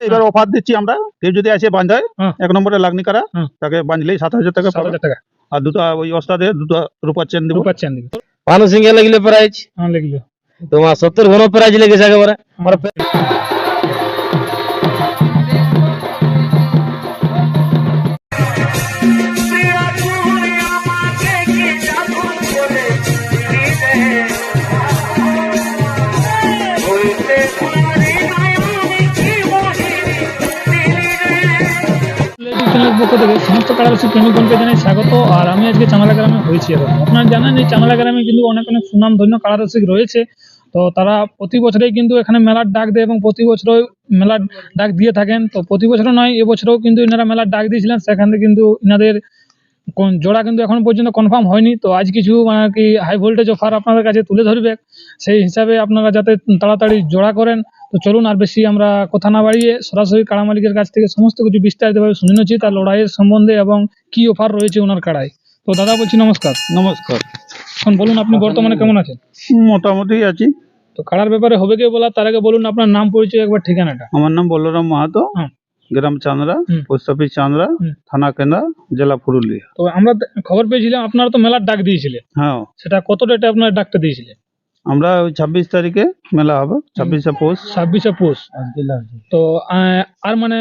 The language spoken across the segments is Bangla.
এবার অফার দিচ্ছি আমরা। কেউ যদি আসে বাঁধায় হ্যাঁ। এক নম্বরে লাগনি কারা হ্যাঁ। তাকে বাঁধলেই সাত হাজার টাকা সাত পাবে হাজার টাকা। আর দুটো ওই ওস্তাদে দুটো রূপার চেন দিব। রূপার চান দিবে। ভালো সিঙ্গে লাগলে প্রাইজ হ্যাঁ লিখলো তোমার সত্তর ঘন প্রাইজ লেগেছে একেবারে। চ্যানেলের পক্ষ থেকে সমস্ত কারারসিক প্রেমিকগণকে জানাই স্বাগত। আর আমি আজকে চামালা গ্রামে হয়েছি এখন। আপনারা জানেন এই চামালা গ্রামে কিন্তু অনেক অনেক সুনাম ধন্য কারারসিক রয়েছে। তো তারা প্রতি বছরেই কিন্তু এখানে মেলার ডাক দেয় এবং প্রতি বছরই মেলার ডাক দিয়ে থাকেন। তো প্রতি বছরও নয় এবছরও কিন্তু এনারা মেলার ডাক দিয়েছিলেন। সেখান থেকে কিন্তু এনাদের কোন জোড়া কিন্তু এখন পর্যন্ত কনফার্ম হয়নি। তো আজ কিছু মানে কি হাই ভোল্টেজ অফার আপনাদের কাছে তুলে ধরবে। সেই হিসাবে আপনারা যাতে তাড়াতাড়ি জোড়া করেন তো চলুন আর বেশি আমরা কথা না বাড়িয়ে সরাসরি কাড়া মালিকের কাছ থেকে সমস্ত কিছু বিস্তারিতভাবে শুনে নিচ্ছি তার লড়াইয়ের সম্বন্ধে এবং কি অফার রয়েছে ওনার কাড়ায়। তো দাদা বলছি নমস্কার। নমস্কার। এখন বলুন আপনি বর্তমানে কেমন আছেন? মোটামুটি আছি। তো কাড়ার ব্যাপারে হবে কি বলা তার আগে বলুন আপনার নাম পরিচয় একবার ঠিকানাটা। আমার নাম বলরাম মাহাতো হ্যাঁ। গ্রাম চান্দ্রা। Post office Chandra. থানা কেন্দ্রা জেলা পুরুলিয়া। তো আমরা খবর পেয়েছিলাম আপনারা তো মেলার ডাক দিয়েছিলেন। হ্যাঁ। সেটা কত ডেটে আপনার ডাকটা দিয়েছিলেন? আমরা ওই ছাব্বিশ তারিখে মেলা হবে ছাব্বিশে পৌষ। ছাব্বিশে পৌষ। তো আহ, আর মানে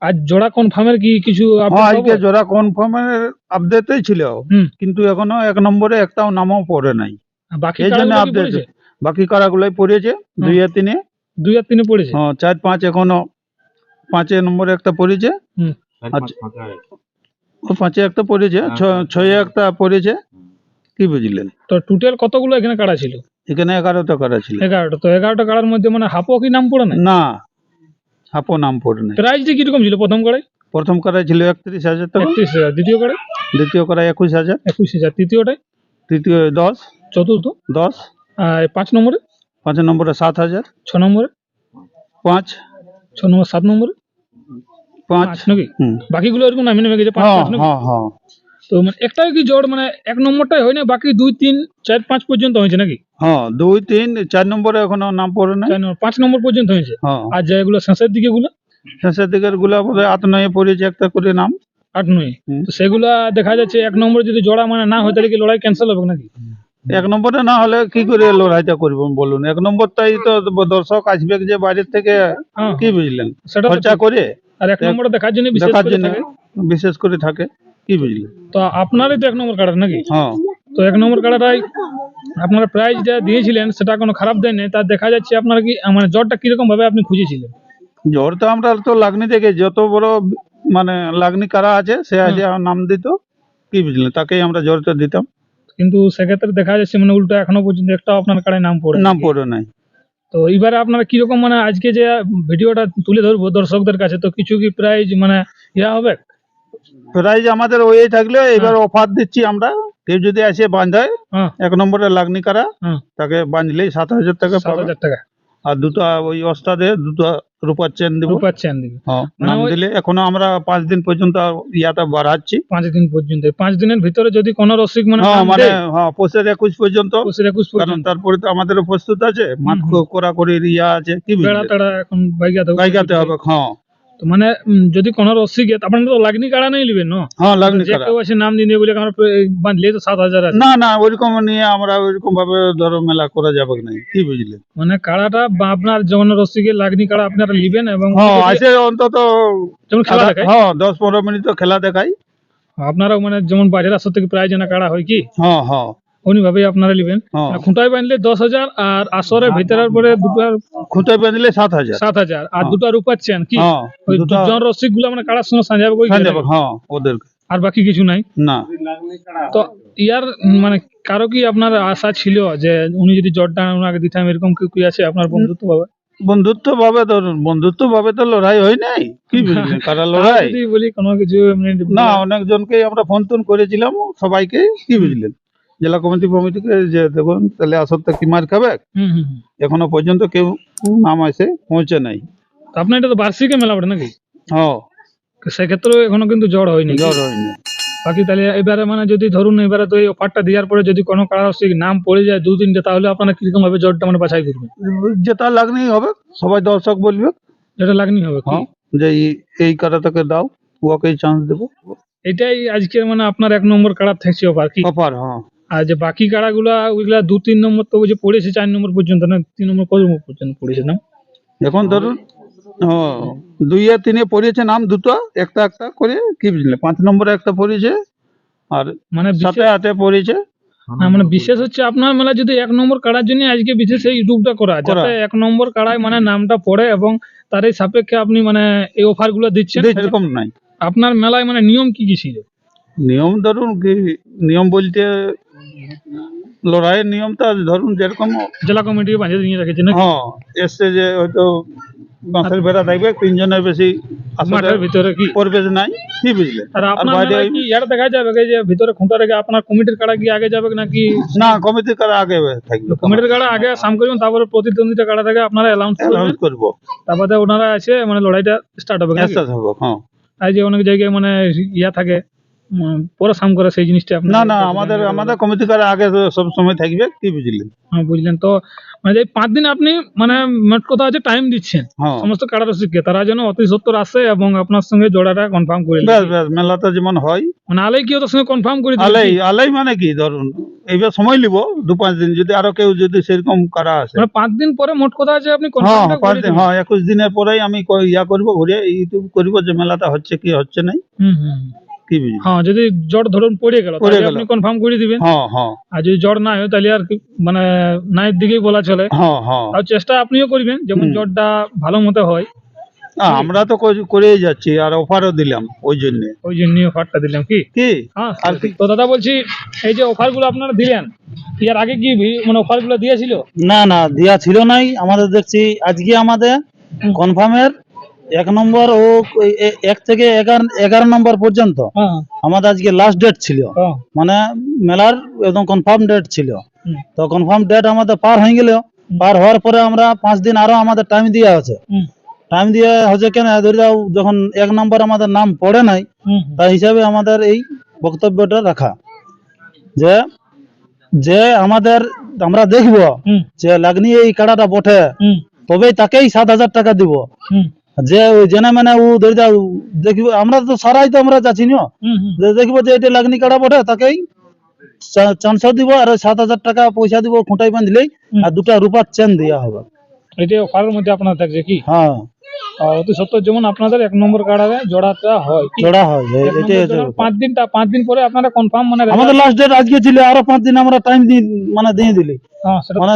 আজ জোড়া কনফার্মের কি কিছু update হ্যাঁ পাবো? আজকে জোড়া কনফার্মের আপডেটই ছিল। হুম। কিন্তু এখনও এক নম্বরে একটাও নামও পড়ে নাই। বাকি এই জন্য কি আপডেট পড়েছে? বাকি কারাগুলোই পড়েছে দুই আর তিনে। দুই আর তিনে পড়েছে? হ্যাঁ চার পাঁচ এখনও পাঁচে নম্বরে একটা পড়েছে। হুম। আচ্ছা। ও পাঁচে একটা পড়েছে ছ- ছয়ে একটা পড়েছে। কি বুঝলেন? তো টোটাল কতগুলো এখানে কাড়া ছিল? এখানে এগারোটা কারা ছিল। এগারোটা। তো এগারোটা কাড়ার মধ্যে মানে হাপো কি নাম পড়ে না না হাপো নাম পড়ে নাই। প্রাইসটা কীরকম ছিল প্রথম কাড়ায়? প্রথম কারায় ছিল একত্রিশ হাজার টাকা। একত্রিশ হাজার। দ্বিতীয় কাড়ায়? দ্বিতীয় কারায় একুশ হাজার। একুশ হাজার। তৃতীয়টায়? তৃতীয় দশ। চতুর্থ? দশ। আর পাঁচ নম্বরে? পাঁচ নম্বরে সাত হাজার। ছ নম্বরে? পাঁচ। ছ নম্বর সাত নম্বরে? পাঁচ। নাকি। বাকিগুলো এরকম নামে নেমে গেছে পাঁচ হ্যাঁ? হ্যাঁ হ্যাঁ। তো মানে একটাই কি জোর মানে এক নম্বরটাই হয় না বাকি দুই তিন চার পাঁচ পর্যন্ত হয়েছে নাকি? হ্যাঁ দুই তিন চার নম্বরে এখনও নাম পড়ে নম্বর পাঁচ নম্বর পর্যন্ত হয়েছে? হ্যাঁ। আর যেগুলো শেষের দিকে গুলো শেষের দিকেরগুলা হয় আট নয়ে পড়েছে একটা করে নাম। আট নয়। তো সেগুলা দেখা যাচ্ছে এক নম্বরে যদি জোড়া মানে না হয় তাহলে কি লড়াই ক্যান্সেল হবে নাকি? এক নম্বরে না হলে কি করে লড়াইটা করব বলুন? এক নম্বরটাই তো দর্শক আসবে যে বাইরের থেকে হ্যাঁ। কি বুঝলেন? সেটা খরচা করে আর এক নম্বরে দেখার জন্য বিশেষ করে থাকে। কি বুঝলেন তো আপনারই তো এক নম্বর কার্ড নাকি? হ্যাঁ। তো এক নম্বর কার্ডটাই আপনারা প্রাইজ যা দিয়েছিলেন সেটা কোনো খারাপ দেয়নি তা দেখা যাচ্ছে আপনার কি মানে জ্বরটা কীরকম ভাবে আপনি খুঁজেছিলেন? জ্বর তো আমরা তো লাগনি থেকে যত বড় মানে লাগনি কারা আছে সে আছে নাম দিত কি বুঝলেন? তাকেই আমরা জ্বরটা দিতাম। কিন্তু সেক্ষেত্রে দেখা যাচ্ছে মানে উল্টো এখনও পর্যন্ত একটা আপনার কার্ডে নাম পড়ে নাম পড়ে নাই। তো এবারে আপনারা কীরকম মানে আজকে যে ভিডিওটা তুলে ধরবো দর্শকদের কাছে তো কিছু কি প্রাইজ মানে ইয়া হবে? প্রাইজ আমাদের ওই থাকলে এবার অফার দিচ্ছি আমরা। কেউ যদি আসে বাঁধায় হ্যাঁ। এক নম্বরে লাগনি কারা হ্যাঁ। তাকে বাঁধলেই সাত হাজার টাকা সাত হাজার টাকা। আর দুটো ওই ওস্তাদে দুটো রূপার চেন দিব। রূপার চেন দিবে। হ্যাঁ, মানে নাম দিলে এখনও আমরা পাঁচ দিন পর্যন্ত ইয়াটা বাড়াচ্ছি। পাঁচ দিন পর্যন্ত। পাঁচ দিনের ভিতরে যদি কোনো রসিক মানে হ্যাঁ মানে হ্যাঁ পৌষের একুশ পর্যন্ত। পঁচিশ একুশ কারণ পর্যন্ত। তারপরে তো আমাদের প্রস্তুত আছে। মাঠ। করা করে ইয়া আছে কি বেড়া বুঝলে এখন বাইগাতে হবে। গাইগাতে হবে হ্যাঁ। তো মানে যদি কোনো রসিক আপনারা তো লাগনি কাড়া নেই নেবেন না? হ্যাঁ লাগনি যে কেউ আছে নাম দিয়ে বলে আমরা বাঁধলে তো সাত হাজার আছে। না না ওইরকম নিয়ে আমরা ওইরকম ভাবে ধরো মেলা করা যাবে না কি বুঝলে? মানে কাড়াটা আপনার যেমন রসিকে লাগনি কাড়া আপনারা নিবেন এবং হ্যাঁ আছে অন্তত যেমন খেলা দেখায়। হ্যাঁ দশ পনেরো মিনিট তো খেলা দেখাই আপনারা মানে যেমন বাজার আসর থেকে প্রায় জানা কাড়া হয় কি? হ্যাঁ হ্যাঁ উনি ভাবে আপনারা নিবেন। হ্যাঁ। খুঁটায় বাঁধলে দশ হাজার আর আসরের ভিতরের পরে দুটো খুঁটে বেঁধলে সাত হাজার। সাত হাজার। আর হ্যাঁ। দুটো রূপাচ্ছেন কি? হ্যাঁ ওই দুজন রসিকগুলো মানে কাড়ার সঙ্গে সাজাবে হ্যাঁ ওদের আর বাকি কিছু নাই? না। তো ইয়ার মানে কারও কি আপনার আশা ছিল যে উনি যদি জটটা ওনাকে দিতাম এরকম কি কি আছে আপনার বন্ধুত্ব ভাবে বন্ধুত্ব ভাবে তো বন্ধুত্ব ভাবে তো লড়াই হয় নাই। কি বুঝলেন কারা লড়াই? বলি কোনো কিছু না অনেকজনকে আমরা ফোন টোন করেছিলাম সবাইকে। কি বুঝলেন জেলা কমিটি ফমিটিকে যে দেখুন তাহলে আসরটা কি মার খাবে? হুম হুম হুম। এখনও পর্যন্ত কেউ নাম এসে পৌঁছে নাই। আপনার এটা তো বার্ষিকে মেলা বটে নাকি? হ্যাঁ। সেক্ষেত্রেও এখনও কিন্তু জ্বর হয়নি জ্বর হয়নি। বাকি তাহলে এবারে মানে যদি ধরুন এবারে তো এই অফারটা দেওয়ার পরে যদি কোনো কারণে নাম পড়ে যায় দু তিনটে তাহলে আপনারা কীরকম ভাবে জ্বরটা মানে বাছাই করবেন? যেটা লাগনি হবে সবাই দর্শক বলবে। যেটা লাগনি হবে হ্যাঁ যে এই- কারাটাকে দাও ওকেই চান্স দেবো। এটাই আজকের মানে আপনার এক নম্বর কাড়া থাকছে অফার কি? অফার হ্যাঁ। আর যে বাকি কাড়াগুলা ওইগুলা দু তিন নম্বর তো ওই যে পড়েছে চার নম্বর পর্যন্ত না তিন নম্বর কত নম্বর পর্যন্ত পড়েছে না এখন ধরুন হ্যাঁ, দুই আর তিনে পড়েছে নাম দুটো একটা একটা করে কি বুঝলে পাঁচ নম্বরে একটা পড়েছে আর মানে সাথে আটে পড়েছে না, মানে বিশেষ হচ্ছে আপনার মেলা যদি এক নম্বর কাড়ার জন্য আজকে বিশেষ এই ইউটিউবটা করা করা। যাতে এক নম্বর কাড়ায় মানে নামটা পড়ে এবং তার এই সাপেক্ষে আপনি মানে এই অফারগুলো দিচ্ছেন এরকম নাই। আপনার মেলায় মানে নিয়ম কি কি ছিল? নিয়ম ধরুন কি নিয়ম বলতে লড়াইয়ের নিয়মটা ধরুন যেরকম জেলা কমিটি বাঁধিয়ে নিয়ে রেখেছে না হ্যাঁ এসছে যে হয়তো বাঁশের বেড়া থাকবে তিনজনের বেশি মাঠের ভিতরে কি? পরিবেশ নাই কি বুঝলে? আর আপনার কি ইয়ার দেখা যাবে যে ভিতরে খুঁটা রেখে আপনার কমিটির কাড়া কি আগে যাবে নাকি? না কমিটি কারা আগে থাকবে। কমিটির কাড়া আগে সাম করবেন তারপরে প্রতিদ্বন্দ্বিতা কাড়া থেকে আপনারা অ্যালাউন্স করব। তারপরে ওনারা এসে মানে লড়াইটা স্টার্ট হবে হ্যাঁ। আর যে অনেক জায়গায় মানে ইয়া থাকে পরে সাম করে সেই জিনিসটা না না আমাদের আমাদের কমিটি কারা আগে সব সময় থাকবে কি বুঝলেন? হ্যাঁ, বুঝলেন। তো মানে এই পাঁচ দিন আপনি মানে মোট কথা হচ্ছে টাইম দিচ্ছেন। হ্যাঁ। সমস্ত কাড়া রসিককে তারা যেন অতি সত্তর আসে এবং আপনার সঙ্গে জোড়াটা কনফার্ম করে। ব্যাস ব্যাস মেলাটা যেমন হয়। মানে আলাই কি ওদের সঙ্গে কনফার্ম করে আলাই আলাই মানে কি ধরুন এইবার সময় নিব দু পাঁচ দিন যদি আরও কেউ যদি সেরকম কারা আছে মানে পাঁচ দিন পরে মোট কথা আছে আপনি হ্যাঁ কনফার্ম পাঁচ দিন হ্যাঁ একুশ দিনের পরেই আমি ইয়া করব ঘুরে ইউটিউব করব যে মেলাটা হচ্ছে কি হচ্ছে নাই। হুম হুম। কি হ্যাঁ যদি জ্বর ধরুন পড়ে গেল পড়ে তাহলে গেল। আপনি কনফার্ম করে দিবেন। হ্যাঁ হ্যাঁ। আর যদি জ্বর না হয় তাহলে আর কি মানে নাইট দিকেই বলা চলে। হ্যাঁ হ্যাঁ। আর চেষ্টা আপনিও করবেন যেমন হুম। জ্বরটা ভালো মতো হয়। না, আমরা তো করেই যাচ্ছি আর অফারও দিলাম ওই জন্য। ওই জন্য অফারটা দিলাম কি? কি? হ্যাঁ আর কি? তো দাদা বলছি এই যে অফারগুলো আপনারা দিলেন এর আগে কি ভি- মানে অফারগুলো দিয়েছিল? না না দেয়া ছিল নাই। আমাদের দেখছি আজকে আমাদের কনফার্মের এক নম্বর ও এক থেকে এগারো নম্বর পর্যন্ত হ্যাঁ। আমাদের আজকে লাস্ট ডেট ছিল। হ্যাঁ। মানে মেলার একদম কনফার্ম ডেট ছিল। তো কনফার্ম ডেট আমাদের পার হয়ে গেল পার হওয়ার পরে আমরা পাঁচ দিন আরও আমাদের টাইম দেওয়া আছে। টাইম দিয়ে হচ্ছে কেন? ধরে যাও যখন এক নম্বর আমাদের নাম পড়ে নাই। তাই হিসাবে আমাদের এই বক্তব্যটা রাখা। যে যে আমাদের আমরা দেখব যে লাগনি এই কাড়াটা বটে। তবেই তাকেই সাত হাজার টাকা দিব। যে ওই জেনে মানে ও ধরে যাও দেখব আমরা তো সারাই তো আমরা যাচ্ছি না হুম হুম। যে দেখব এটা লাগনি কাড়া বটে তাকেই চান্সও দিব আর সাত হাজার টাকা পয়সা দিব খুঁটাই বাঁধলেই আর দুটা রূপার চেন দেওয়া হবে। এটাই অফারের মধ্যে আপনার থাকছে কি? হ্যাঁ। অতি সত্তর যেমন আপনাদের এক নম্বর কার্ডে জোড়াটা হয় জোড়া হয়। পাঁচ দিনটা পাঁচ দিন পরে আপনারা কনফার্ম মানে আমাদের লাস্ট ডেট আজকে ছিল আরও পাঁচ দিন আমরা টাইম দিয়ে মানে দিয়ে দিলি। হ্যাঁ মানে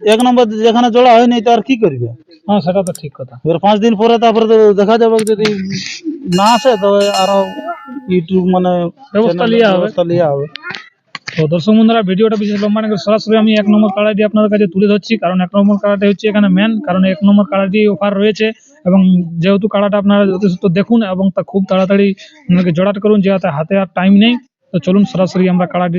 এক নম্বর যেখানে জোড়া হয়নি তো আর কি করবে? হ্যাঁ সেটা তো ঠিক কথা। এবার পাঁচ দিন পরে তারপরে তো দেখা যাবে যদি না আসে তবে আরও ইউটিউব মানে ব্যবস্থা লিয়া হবে। ব্যবস্থা লিয়া হবে। তো দর্শক বন্ধুরা ভিডিওটা বিশেষ লম্বা না সরাসরি আমি এক নম্বর কার্ডটি আপনাদের কাছে তুলে ধরছি কারণ এক নম্বর কার্ডটি হচ্ছে এখানে মেন কারণ এক নম্বর কার্ডটি অফার রয়েছে এবং যেহেতু কার্ডটা আপনারা যথেষ্ট দেখুন এবং তা খুব তাড়াতাড়ি জোড়াট করুন যেহেতু হাতে আর টাইম নেই তো চলুন সরাসরি আমরা কার্ডটি